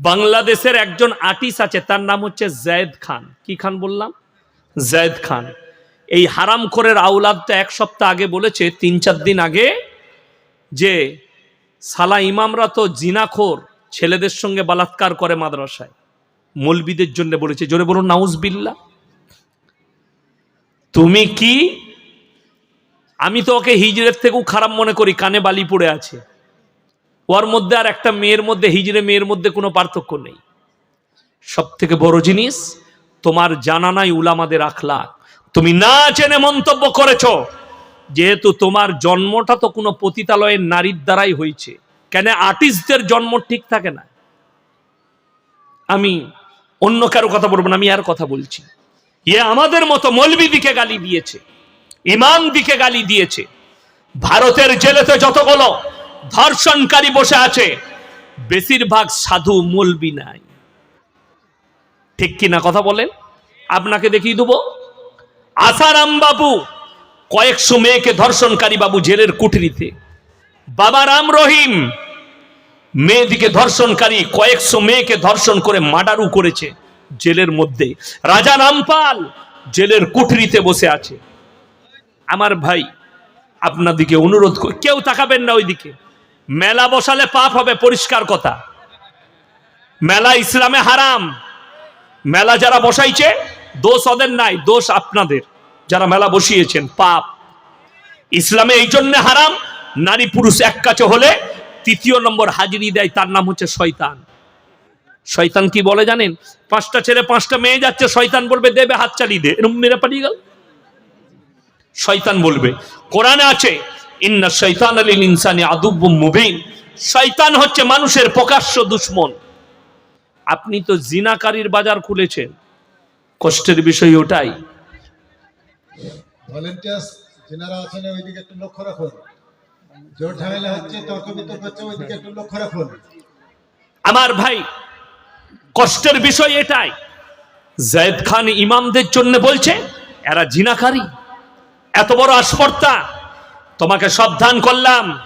বাংলাদেশের একজন আর্টিস্ট আছে, তার নাম হচ্ছে জায়েদ খান। কি খান বললাম? জায়েদ খান। এই হারাম হারামখোরের আউলাদটা এক সপ্তাহ আগে বলেছে, তিন চার দিন আগে, যে সালা ইমামরা তো জিনাখোর, ছেলেদের সঙ্গে বালাৎকার করে মাদ্রাসায়। মলবিদের জন্য বলেছে। জোরে বলুন নাউজবিল্লা তুমি কি? আমি তো ওকে হিজড়ের থেকেও খারাপ মনে করি, কানে বালি পড়ে আছে। ওর মধ্যে আর একটা মেয়ের মধ্যে হিজড়ে মেয়ের মধ্যে কোনো পার্থক্য নেই। সব থেকে বড় জিনিস, তোমার জানা নাই উলামাদের আখলা তুমি না জেনে মন্তব্য করেছ, যেহেতু তোমার জন্মটা তো কোনো পতিতালয়ের নারীর দ্বারাই হয়েছে। কেন আর্টিস্টদের জন্ম ঠিক থাকে না? আমি অন্য কারও কথা বলব না, আমি আর কথা বলছি। এ আমাদের মতো মলবি দিকে গালি দিয়েছে, ইমাম দিকে গালি দিয়েছে। ভারতের জেলেতে যতগুলো ধর্ষণকারী বসে আছে। বেশিরভাগ সাধু মলবি নাই। ঠিক কিনা কথা বলেন? আপনাকে দেখিয়ে দেবো। আসারাম বাবু কয়েকশো মেয়েকে ধর্ষণকারী বাবু জেলের কুঠরিতে। বাবা রাম রহিম মেয়েদিকে ধর্ষণকারী কয়েকশো মেয়েকে ধর্ষণ করে মার্ডারও করেছে জেলের মধ্যে। রাজা রামপাল জেলের কুঠরিতে বসে আছে। আমার ভাই আপনাদিকে অনুরোধ করি। কেউ তাকাবেন না ওইদিকে। মেলা বসালে পাপ হবে, পরিষ্কার কথা। মেলা ইসলামে হারাম। মেলা যারা বসাইছে, দোষ ওদের নাই, দোষ আপনাদের। যারা মেলা বসিয়েছেন, পাপ। ইসলামে এই জন্য হারাম, নারী পুরুষ এক কাছে হলে তৃতীয় নম্বর হাজিরি দেয়, তার নাম হচ্ছে শয়তান। শয়তান কি বলে জানেন? পাঁচটা ছেলে, পাঁচটা মেয়ে যাচ্ছে, শয়তান বলবে, দেবে হাত চালিয়ে দে। এরম মেরে পালিয়ে গেল। শয়তান বলবে, কোরআনে আছে ইন্না শৈতান আলীল ইনসানি আদুব্বু মুবিন। শয়তান হচ্ছে মানুষের প্রকাশ্য দুশ্মন। আপনি তো জিনাকারীর বাজার খুলেছেন। কষ্টের বিষয় ওটাই। ভলেন্টিয়ার্স আছেন ওইদিকে একটু লক্ষ্য রাখুন। জোর ঝামেলা হচ্ছে তর্ক বিতর্ক হচ্ছে ওইদিকে একটু লক্ষ্য রাখুন। আমার ভাই কষ্টের বিষয় এটাই। জায়দ খান ইমামদের জন্য বলছে এরা জিনাকারী। এত বড় আসপর্তা তোমাকে সাবধান করলাম।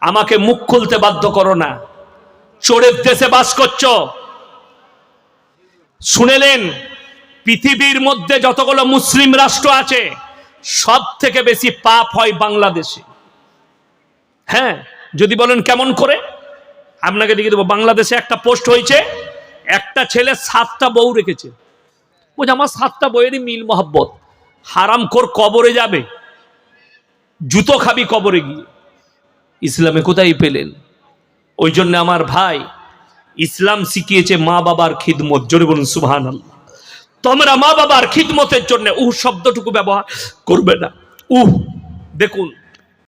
আমাকে মুখ খুলতে বাধ্য করো না। চোরের দেশে বাস করছ। শুনেলেন, পৃথিবীর মধ্যে যতগুলো মুসলিম রাষ্ট্র আছে সব থেকে বেশি পাপ হয় বাংলাদেশে। হ্যাঁ যদি বলেন কেমন করে? আপনাকে দেখিয়ে দেবো, বাংলাদেশে একটা পোস্ট হয়েছে, একটা ছেলে সাতটা বউ রেখেছে। বলছে, আমার সাতটা বইয়েরই মিল মহব্বত। হারাম কর কবরে যাবে। জুতো খাবি কবরে গিয়ে। ইসলামে কোথায় পেলেন? ওই জন্য আমার ভাই ইসলাম শিখিয়েছে মা বাবার খিদমত। জোরে বলুন সুহান তোমরা মা বাবার খিদমতের জন্য উহ শব্দটুকু ব্যবহার করবে না। উহ, দেখুন